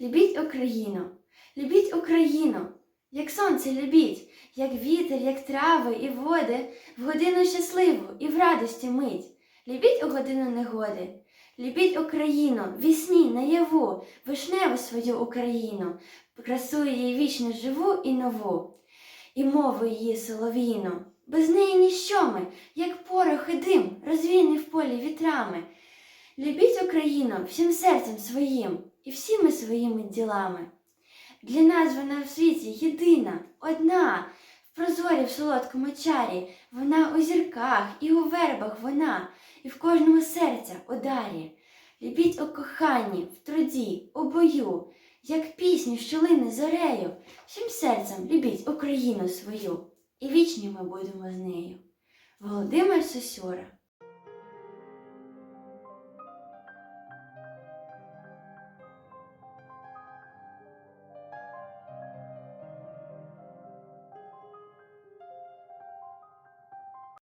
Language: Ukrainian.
Любіть Україну, любіть Україну, як сонце любіть, як вітер, як трави і води, в годину щасливу і в радості мить. Любіть у годину негоди, любіть Україну, вісні, наяву, вишневу свою Україну, красу її вічно живу і нову, і мову її солов'їну. Без неї ніщо ми, як порох і дим, розвійний в полі вітрами. Любіть Україну всім серцем своїм і всіми своїми ділами. Для нас вона в світі єдина, одна, в прозорі в солодкому чарі, вона у зірках і у вербах вона, і в кожному серця ударі. Любіть у коханні, в труді, у бою, як пісню, що лине зорею, всім серцем любіть Україну свою, і вічні ми будемо з нею. Володимир Сосюра